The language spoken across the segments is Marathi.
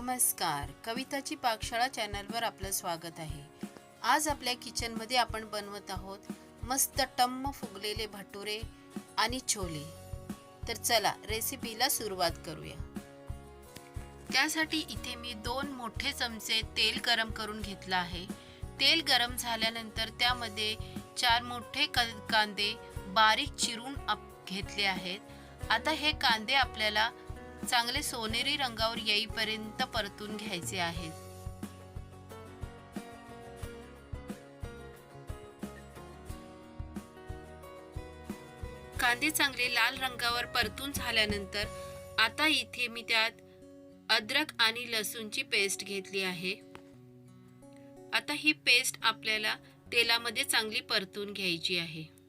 नमस्कार. कविताची पाकशाळा चॅनलवर आपलं स्वागत आहे. आज आपल्या किचनमध्ये आपण बनवत आहोत मस्त टम्म फुगलेले भटुरे आणि छोले. तर चला रेसिपीला सुरुवात करूया. त्यासाठी इथे मी दोन मोठे चमचे तेल गरम करून घेतलं आहे. तेल गरम झाल्यानंतर त्यामध्ये चार मोठे क कांदे बारीक चिरून घेतले आहेत. आता हे कांदे आपल्याला चांगले सोनेरी रंगावर येईपर्यंत परतून घ्यायचे आहेत कांदे चांगले लाल रंगावर परतून झाल्यानंतर आता इथे मी त्यात अद्रक आणि लसूणची पेस्ट घेतली आहे. आता ही पेस्ट आपल्याला तेलामध्ये चांगली परतून घ्यायची आहे.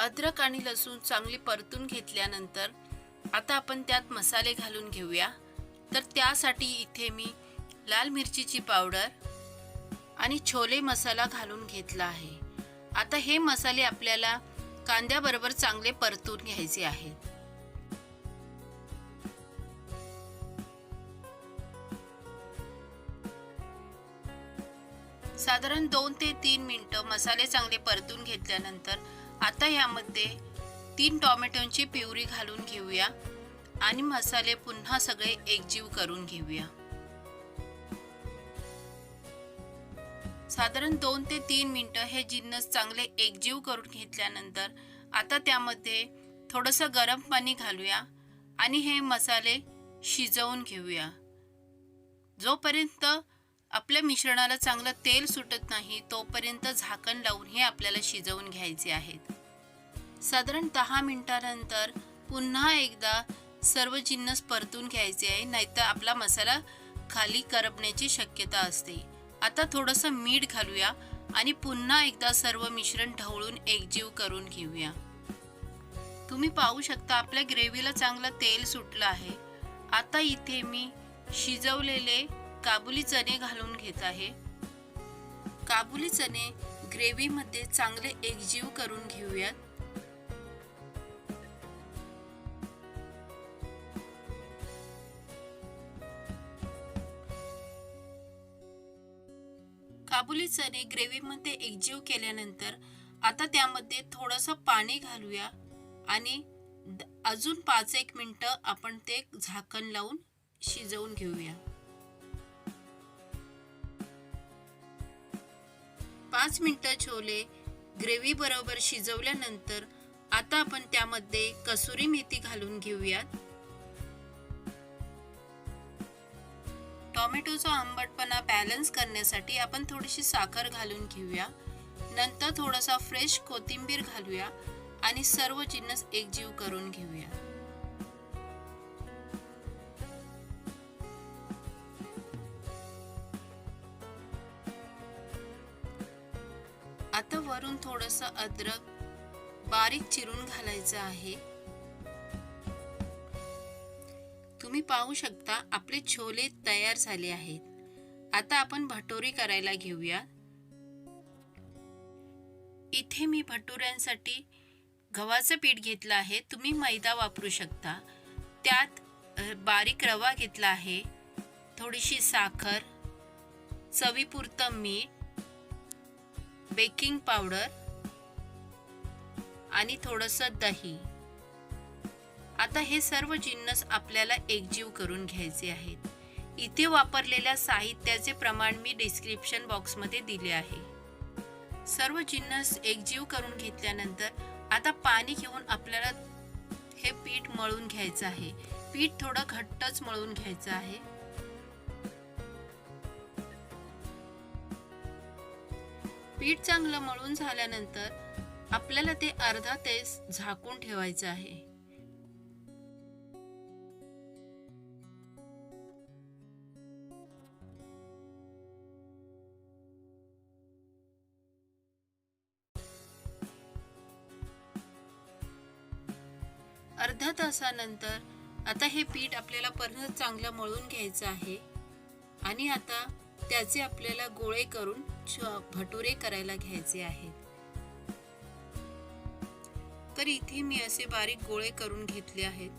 अद्रक आणि लसूण चांगली परतून घेतल्यानंतर आता आपण त्यात मसाले घालून घेऊया. तर त्यासाठी इथे मी लाल मिरचीची पावडर आणि छोले मसाला घालून घेतला आहे. आता हे मसाले आपल्याला कांद्याबरोबर चांगले परतून घ्यायचे आहेत. साधारण दोन ते तीन मिनटं मसाले चांगले परतून घेतल्यानंतर आता यामध्ये तीन टोमॅटोची प्युरी घालून घेऊया आणि मसाले पुन्हा सगळे एकजीव करून घेऊया. साधारण दोन ते तीन मिनटं हे जिन्नस चांगले एकजीव करून घेतल्यानंतर आता त्यामध्ये थोडंसं गरम पाणी घालूया आणि हे मसाले शिजवून घेऊया. जोपर्यंत आपल्या मिश्रणाला चांगलं तेल सुटत नाही तोपर्यंत झाकण लावून हे आपल्याला शिजवून घ्यायचे आहेत. साधारण दहा मिनटानंतर पुन्हा एकदा सर्व जिन्नस परतून घ्यायचे आहे नाहीतर आपला मसाला खाली करपण्याची शक्यता असते. आता थोडंसं मीठ घालूया आणि पुन्हा एकदा सर्व मिश्रण ढवळून एकजीव करून घेऊया. तुम्ही पाहू शकता आपल्या ग्रेव्हीला चांगलं तेल सुटलं आहे. आता इथे मी शिजवलेले काबुली चणे घालून घेत आहे. काबुली चणे ग्रेव्हीमध्ये चांगले एकजीव करून घेऊयात. काबुली चणे ग्रेव्हीमध्ये एकजीव केल्यानंतर आता त्यामध्ये थोडंसं पाणी घालूया आणि द- अजून पाच एक मिनटं आपण ते झाकण लावून शिजवून घेऊया. पाच मिनटं छोले ग्रेव्ही बरोबर शिजवल्यानंतर आता आपण त्यामध्ये कसुरी मेथी घालून घेऊयात. टोमॅटोचा आंबटपणा बॅलन्स करण्यासाठी आपण थोडीशी साखर घालून घेऊया. नंतर थोडासा फ्रेश कोथिंबीर घालूया आणि सर्व जिन्नस एकजीव करून घेऊया. वरून थोडस अद्रक बारीक चिरून घालायचं आहे. तुम्ही पाहू शकता आपले छोले तयार झाले आहेत. आता आपण भटोरी करायला घेऊया. इथे मी भटुऱ्यांसाठी गव्हाचं पीठ घेतलं आहे. तुम्ही मैदा वापरू शकता. त्यात बारीक रवा घेतला आहे. थोडीशी साखर चवीपुरतं मीठ बेकिंग पावडर आणि थोडंसं दही. आता हे सर्व जिन्नस आपल्याला एकजीव करून घ्यायचे आहेत. इथे वापरलेल्या साहित्याचे प्रमाण मी डिस्क्रिप्शन बॉक्समध्ये दिले आहे. सर्व जिन्नस एकजीव करून घेतल्यानंतर आता पाणी घेऊन आपल्याला हे पीठ मळून घ्यायचं आहे. पीठ थोडं घट्टच मळून घ्यायचं आहे. पीठ चांगलं मळून झाल्यानंतर आपल्याला ते अर्धा तेस झाकून ठेवायचं आहे. अर्ध्या तासानंतर आता हे पीठ आपल्याला परत चांगलं मळून घ्यायचं आहे आणि आता त्याचे आपल्याला गोळे करून भटुरे करायला घ्यायचे आहेत. तर इथे मी असे बारीक गोळे करून घेतले आहेत.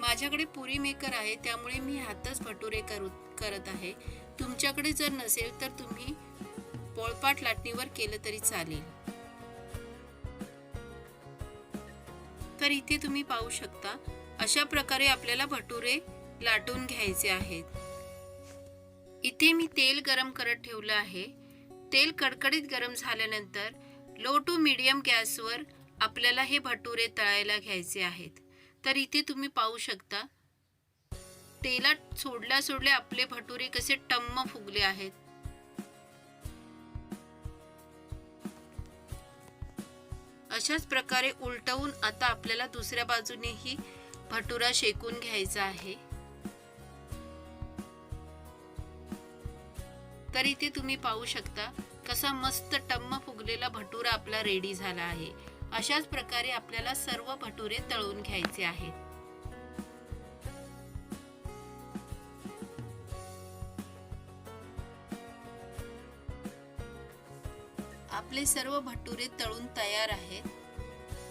माझ्याकडे पुरी मेकर आहे त्यामुळे मी हातच भटुरे करू करत आहे. तुमच्याकडे जर नसेल तर तुम्ही पोळपाट लाटणीवर केलं तरी चालेल. तर इथे तुम्ही पाहू शकता अशा प्रकारे आपल्याला भटुरे लाटून घ्यायचे आहेत. इथे मी तेल गरम करत ठेवलं आहे. तेल कडकडीत गरम झाल्यानंतर लो टू मीडियम गॅसवर आपल्याला हे भटुरे तळायला घ्यायचे आहेत. तर इथे तुम्ही पाहू शकता तेलात सोडल्या सोडल्या आपले भटुरे कसे टम्म फुगले आहेत. अशाच प्रकारे उलटवून आता आपल्याला दुसऱ्या बाजूनेही भटुरा शेकून घ्यायचा आहे. तर इथे तुम्ही पाहू शकता कसा मस्त टम्म फुगलेला भटुरा आपला रेडी झाला आहे. अशाच प्रकारे आपल्याला सर्व भटुरे तळून घ्यायचे आहेत. आपले सर्व भटुरे तळून तयार आहेत.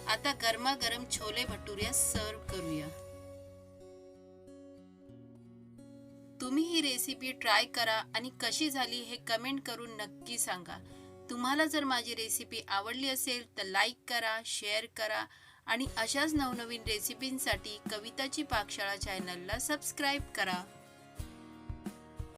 आता गरमागरम छोले भटुऱ्या सर्व करूया. तुम्ही ही रेसिपी ट्राय करा आणि कशी झाली हे कमेंट करून नक्की सांगा. तुम्हाला जर माझी रेसिपी आवडली असेल तर लाईक करा शेअर करा आणि अशाच नवनवीन रेसिपींसाठी कविताची पाकशाळा चॅनलला सबस्क्राईब करा.